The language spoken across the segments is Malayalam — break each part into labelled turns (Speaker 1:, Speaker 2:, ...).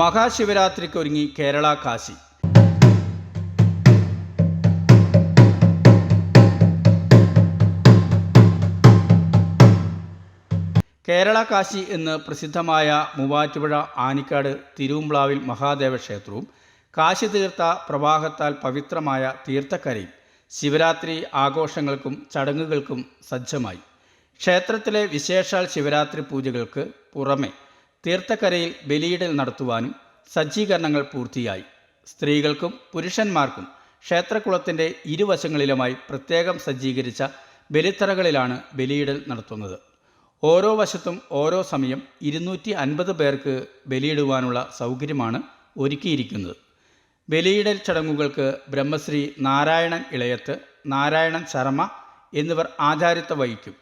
Speaker 1: മഹാശിവരാത്രിക്കൊരുങ്ങി കേരള കാശി. കേരള കാശി എന്ന് പ്രസിദ്ധമായ മൂവാറ്റുപുഴ ആനിക്കാട് തിരുവുംപ്ലാവിൽ മഹാദേവ ക്ഷേത്രവും കാശി തീർത്ത പ്രവാഹത്താൽ പവിത്രമായ തീർത്ഥക്കരയും ശിവരാത്രി ആഘോഷങ്ങൾക്കും ചടങ്ങുകൾക്കും സജ്ജമായി. ക്ഷേത്രത്തിലെ വിശേഷാൽ ശിവരാത്രി പൂജകൾക്ക് പുറമെ തീർത്ഥക്കരയിൽ ബലിയിടൽ നടത്തുവാനും സജ്ജീകരണങ്ങൾ പൂർത്തിയായി. സ്ത്രീകൾക്കും പുരുഷന്മാർക്കും ക്ഷേത്രക്കുളത്തിന്റെ ഇരുവശങ്ങളിലുമായി പ്രത്യേകം സജ്ജീകരിച്ച ബലിത്തറകളിലാണ് ബലിയിടൽ നടത്തുന്നത്. ഓരോ വശത്തും ഓരോ സമയം ഇരുന്നൂറ്റി അൻപത് പേർക്ക് ബലിയിടുവാനുള്ള സൗകര്യമാണ് ഒരുക്കിയിരിക്കുന്നത്. ബലിയിടൽ ചടങ്ങുകൾക്ക് ബ്രഹ്മശ്രീ നാരായണൻ ഇളയത്ത് നാരായണൻ ശർമ്മ എന്നിവർ ആചാര്യത്വം വഹിക്കും.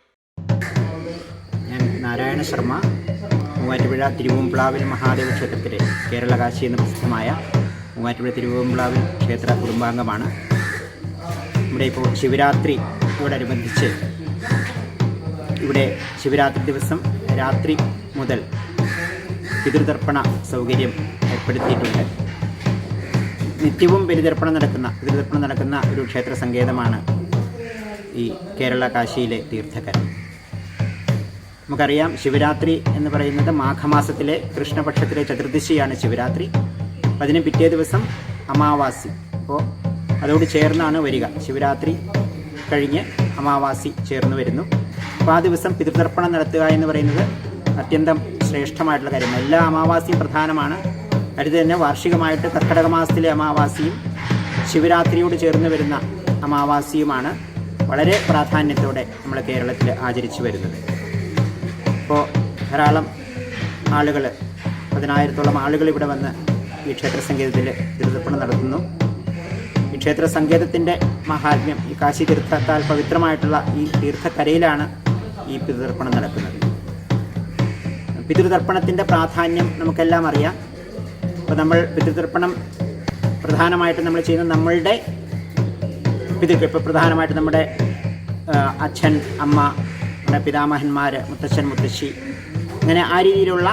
Speaker 2: ഞാൻ നാരായണ ശർമ്മ. മൂവാറ്റുപുഴ തിരുവമ്പ്ലാവിൽ മഹാദേവ ക്ഷേത്രത്തിലെ കേരള കാശി എന്ന പ്രസിദ്ധമായ മൂവാറ്റുപുഴ തിരുവമ്പ്ലാവിൽ ക്ഷേത്ര കുടുംബാംഗമാണ്. ഇവിടെ ഇപ്പോൾ ശിവരാത്രിയോടനുബന്ധിച്ച് ഇവിടെ ശിവരാത്രി ദിവസം രാത്രി മുതൽ പിതൃതർപ്പണ സൗകര്യം ഏർപ്പെടുത്തിയിട്ടുണ്ട്. നിത്യവും ബലിതർപ്പണം നടക്കുന്ന പിതൃതർപ്പണം നടക്കുന്ന ഒരു ക്ഷേത്ര സങ്കേതമാണ് ഈ കേരള കാശിയിലെ തീർത്ഥക്കര. നമുക്കറിയാം ശിവരാത്രി എന്ന് പറയുന്നത് മാഘമാസത്തിലെ കൃഷ്ണപക്ഷത്തിലെ ചതുർദശിയാണ് ശിവരാത്രി. അതിന് പിറ്റേ ദിവസം അമാവാസി. അപ്പോൾ അതോട് ചേർന്നാണ് വരിക. ശിവരാത്രി കഴിഞ്ഞ് അമാവാസി ചേർന്ന് വരുന്നു. അപ്പോൾ ആ ദിവസം പിതൃതർപ്പണം നടത്തുക എന്ന് പറയുന്നത് അത്യന്തം ശ്രേഷ്ഠമായിട്ടുള്ള കാര്യമാണ്. എല്ലാ അമാവാസിയും പ്രധാനമാണ്. അടുത്ത് തന്നെ വാർഷികമായിട്ട് കർക്കടക മാസത്തിലെ അമാവാസിയും ശിവരാത്രിയോട് ചേർന്ന് വരുന്ന അമാവാസിയുമാണ് വളരെ പ്രാധാന്യത്തോടെ നമ്മൾ കേരളത്തിൽ ആചരിച്ചു വരുന്നത്. ഇപ്പോൾ ധാരാളം ആളുകൾ പതിനായിരത്തോളം ആളുകൾ ഇവിടെ വന്ന് ഈ ക്ഷേത്ര സങ്കേതത്തിൽ തിരുതപ്പണം നടത്തുന്നു. ഈ ക്ഷേത്ര സങ്കേതത്തിന്റെ മഹാത്മ്യം ഈ കാശി തീർത്ഥത്താൽ പവിത്രമായിട്ടുള്ള ഈ തീർത്ഥക്കരയിലാണ് ഈ പിതൃതർപ്പണം നടക്കുന്നത്. പിതൃതർപ്പണത്തിന്റെ പ്രാധാന്യം നമുക്കെല്ലാം അറിയാം. അപ്പോൾ നമ്മൾ പിതൃതർപ്പണം പ്രധാനമായിട്ട് നമ്മൾ ചെയ്യുന്ന നമ്മളുടെ പിതൃക്കൾ ഇപ്പോൾ പ്രധാനമായിട്ട് നമ്മുടെ അച്ഛൻ അമ്മ നമ്മുടെ പിതാമഹന്മാർ മുത്തച്ഛൻ മുത്തശ്ശി. അങ്ങനെ ആ രീതിയിലുള്ള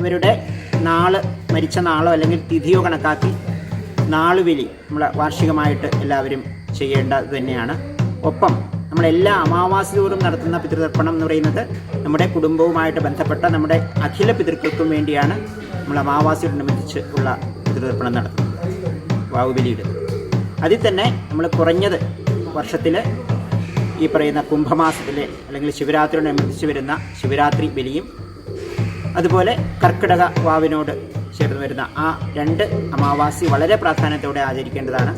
Speaker 2: ഇവരുടെ നാൾ മരിച്ച നാളോ അല്ലെങ്കിൽ തിഥിയോ കണക്കാക്കി നാളുവിലി നമ്മൾ വാർഷികമായിട്ട് എല്ലാവരും ചെയ്യേണ്ടത് തന്നെയാണ്. ഒപ്പം നമ്മളെല്ലാ അമാവാസി തോറും നടത്തുന്ന പിതൃതർപ്പണം എന്ന് പറയുന്നത് നമ്മുടെ കുടുംബവുമായിട്ട് ബന്ധപ്പെട്ട നമ്മുടെ അഖില പിതൃക്കൾക്കും വേണ്ടിയാണ് നമ്മൾ അമാവാസിയോടനുബന്ധിച്ച് ഉള്ള പിതൃതർപ്പണം നടത്തുന്നത് വാവുബലിയിടുന്നത് അതിൽ തന്നെ നമ്മൾ കുറഞ്ഞത് വർഷത്തിൽ ഈ പറയുന്ന കുംഭമാസത്തിലെ അല്ലെങ്കിൽ ശിവരാത്രിയോടനുബന്ധിച്ച് വരുന്ന ശിവരാത്രി ബലിയും അതുപോലെ കർക്കിടക വാവിനോട് ചേർന്ന് വരുന്ന ആ രണ്ട് അമാവാസി വളരെ പ്രാധാന്യത്തോടെ ആചരിക്കേണ്ടതാണ്.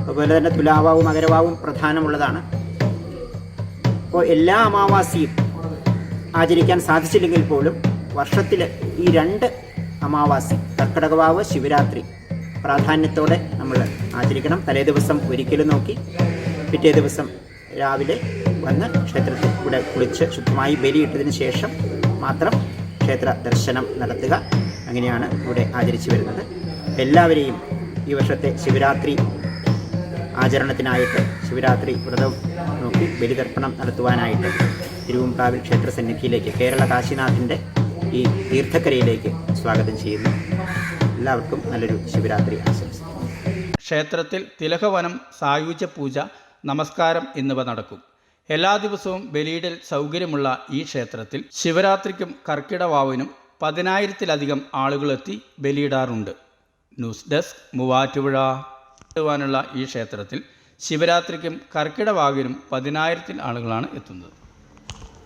Speaker 2: അതുപോലെ തന്നെ തുലാവാവും മകരവാവും പ്രധാനമുള്ളതാണ്. അപ്പോൾ എല്ലാ അമാവാസിയും ആചരിക്കാൻ സാധിച്ചില്ലെങ്കിൽ പോലും വർഷത്തിൽ ഈ രണ്ട് അമാവാസി കർക്കിടകവാവ് ശിവരാത്രി പ്രാധാന്യത്തോടെ നമ്മൾ ആചരിക്കണം. തലേ ദിവസം ഒരിക്കലും നോക്കി പിറ്റേ ദിവസം രാവിലെ വന്ന് ക്ഷേത്രത്തിൽ ഇവിടെ കുളിച്ച് ശുദ്ധമായി ബലിയിട്ടതിന് ശേഷം മാത്രം ക്ഷേത്ര ദർശനം നടത്തുക. അങ്ങനെയാണ് ഇവിടെ ആചരിച്ചു വരുന്നത്. എല്ലാവരെയും ഈ വർഷത്തെ ശിവരാത്രി ആചരണത്തിനായിട്ട് ശിവരാത്രി വ്രതം നോക്കി ബലിതർപ്പണം നടത്തുവാനായിട്ട് തിരുവമ്പാവിൽ ക്ഷേത്ര സന്നിധിയിലേക്ക് കേരള കാശിനാഥിന്റെ ഈ തീർത്ഥക്കരയിലേക്ക് സ്വാഗതം ചെയ്യുന്നു. എല്ലാവർക്കും നല്ലൊരു ശിവരാത്രി ആശംസിക്കുന്നു
Speaker 1: ക്ഷേത്രത്തിൽ തിലകവനം സായുജ്യ പൂജ നമസ്കാരം എന്നിവ നടക്കും. എല്ലാ ദിവസവും ബലിയിടൽ സൗകര്യമുള്ള ഈ ക്ഷേത്രത്തിൽ ശിവരാത്രിക്കും കർക്കിടവാവിനും പതിനായിരത്തിലധികം ആളുകളെത്തി ബലിയിടാറുണ്ട്. News desk Muvattupuzha. ുവാനുള്ള ഈ ക്ഷേത്രത്തിൽ ശിവരാത്രിക്കും കർക്കിടവാവിനും പതിനായിരത്തിൽ ആളുകളാണ് എത്തുന്നത്.